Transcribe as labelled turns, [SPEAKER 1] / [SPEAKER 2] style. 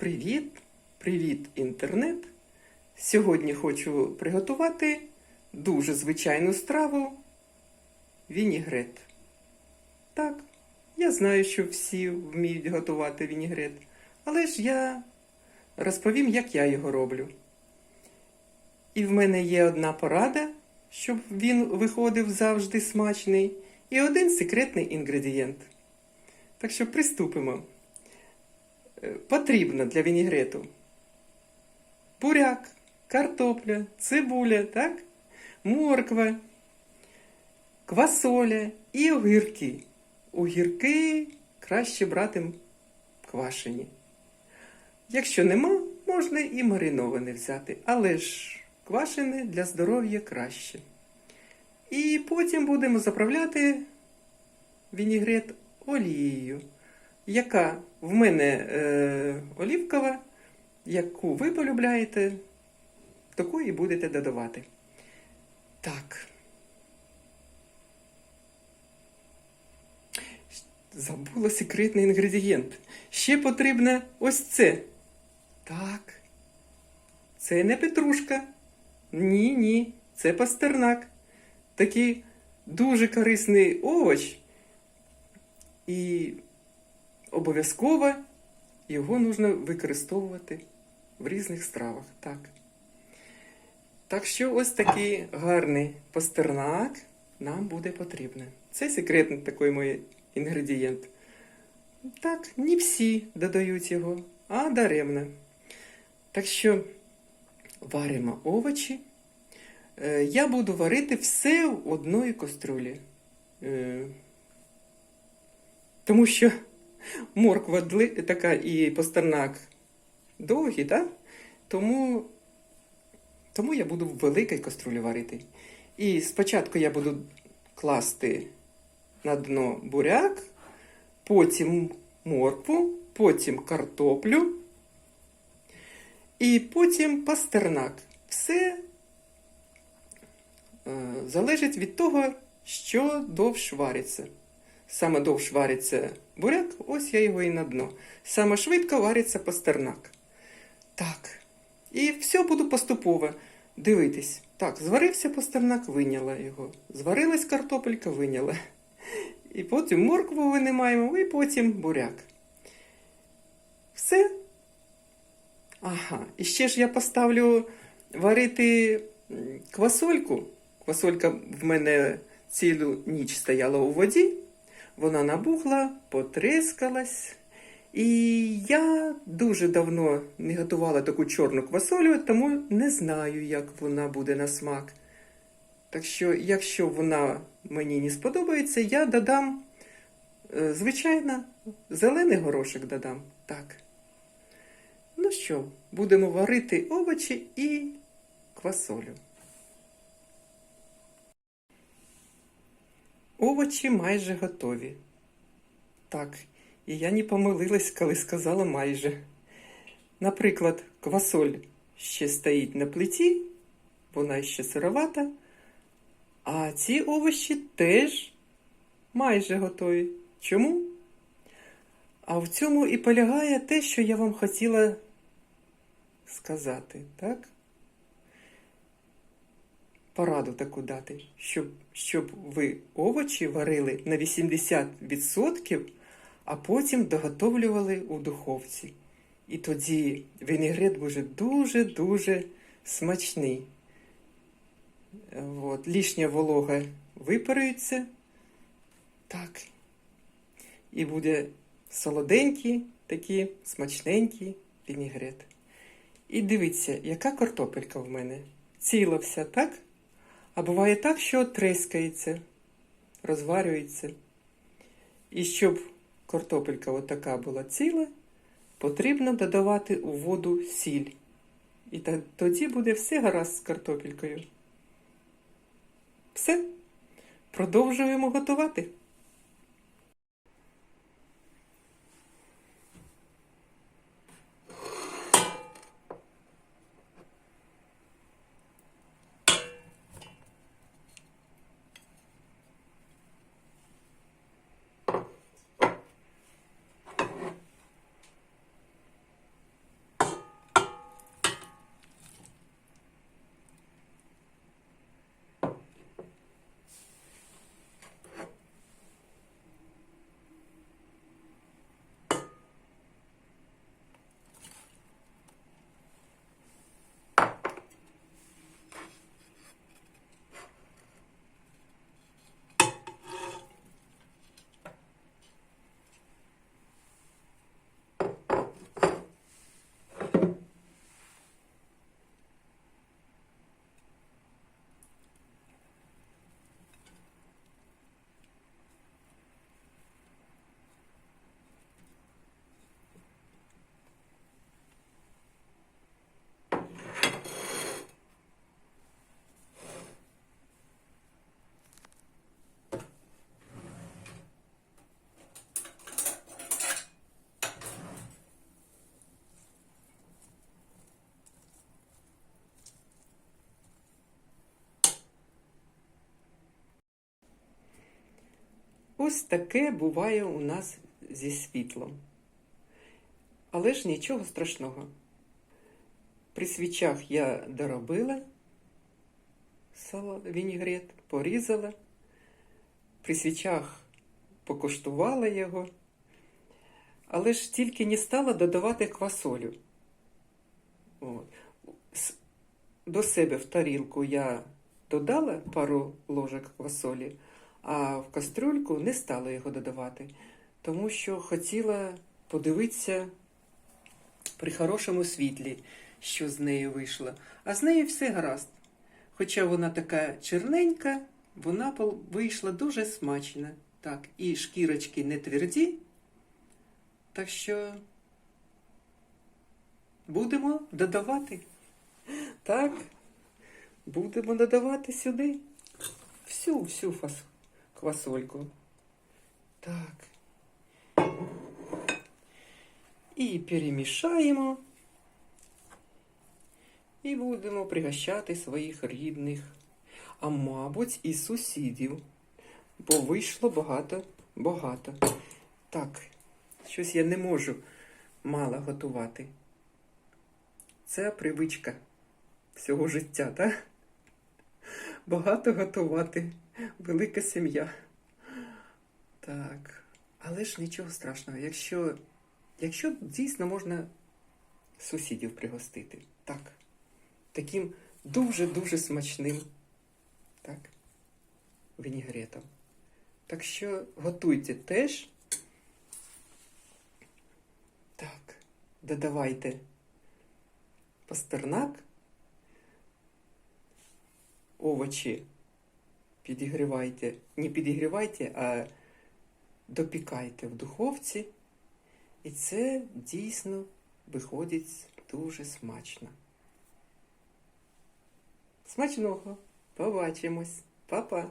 [SPEAKER 1] Привіт, привіт, інтернет! Сьогодні хочу приготувати дуже звичайну страву вінігрет. Так, я знаю, що всі вміють готувати вінігрет, але ж я розповім, як я його роблю. І в мене є одна порада, щоб він виходив завжди смачний, і один секретний інгредієнт. Так що приступимо. Потрібно для вінігрету буряк, картопля, цибуля, так? морква, квасоля і огірки. Огірки краще брати квашені. Якщо нема, можна і мариноване взяти, але ж квашене для здоров'я краще. І потім будемо заправляти вінігрет олією, яка в мене е, олівкова, яку ви полюбляєте, таку і будете додавати. Так. Забула секретний інгредієнт. Ще потрібно ось це. Так. Це не петрушка. Ні, ні, це пастернак. Такий дуже корисний овоч. І обов'язково його нужно використовувати в різних стравах. Так. Так що ось такий гарний пастернак нам буде потрібен. Це секретний такий мій інгредієнт. Так, не всі додають його, а даремно. Так що варимо овочі. Е, Я буду варити все в одної каструлі. Е, Тому що морква така і пастернак довгі, так? Тому, тому я буду в великій каструлі варити. І спочатку я буду класти на дно буряк, потім моркву, потім картоплю і потім пастернак. Все е, залежить від того, що довш вариться. Саме довш вариться буряк, ось я його і на дно. Саме швидко вариться пастернак. Так. І все буду поступово дивитись. Так, зварився пастернак, виняла його. Зварилась картопелька, виняла. І потім моркву винимаємо, і потім буряк. Все. Ага. І ще ж я поставлю варити квасольку. Квасолька в мене цілу ніч стояла у воді. Вона набухла, потрескалась. І я дуже давно не готувала таку чорну квасолю, тому не знаю, як вона буде на смак. Так що, якщо вона мені не сподобається, я додам, е, звичайно, зелений горошок додам. Так. Ну що, будемо варити овочі і квасолю. Овочі майже готові. Так, і я не помилилась, коли сказала майже. Наприклад, квасоль ще стоїть на плиті, вона ще сировата, а ці овочі теж майже готові. Чому? А в цьому і полягає те, що я вам хотіла сказати, так? Пораду таку дати, щоб, щоб ви овочі варили на 80%, а потім доготовлювали у духовці. І тоді вінігрет буде дуже-дуже смачний. От, лишня волога випарується. Так. І буде солоденький, такий смачненький вінігрет. І дивіться, яка картопелька в мене. Ціла вся, так? А буває так, що трескається, розварюється. І щоб картопелька отака була ціла, потрібно додавати у воду сіль. І тоді буде все гаразд з картопелькою. Все. Продовжуємо готувати. Ось таке буває у нас зі світлом. Але ж нічого страшного. При свічах я доробила сало, вінігрет, порізала. При свічах покуштувала його, але ж тільки не стала додавати квасолю. От. До себе в тарілку я додала пару ложок квасолі, а в кастрюльку не стала його додавати, тому що хотіла подивитися при хорошому світлі, що з нею вийшло. А з нею все гаразд. Хоча вона така черненька, вона вийшла дуже смачна. Так, і шкірочки не тверді. Так що будемо додавати. Так, будемо додавати сюди всю, всю фас... квасольку. Так. І перемішаємо. І будемо пригощати своїх рідних, а мабуть, і сусідів. Бо вийшло багато, багато. Так, щось я не можу мало готувати. Це привичка всього життя, так? Багато готувати, велика сім'я. Так, але ж нічого страшного, якщо, якщо дійсно можна сусідів пригостити. Так. Таким дуже-дуже смачним так, вінігретом. Так що готуйте теж. Так, додавайте пастернак, овочі підігрівайте, не підігрівайте, а допікайте в духовці. І це дійсно виходить дуже смачно. Смачного! Побачимось! Па-па!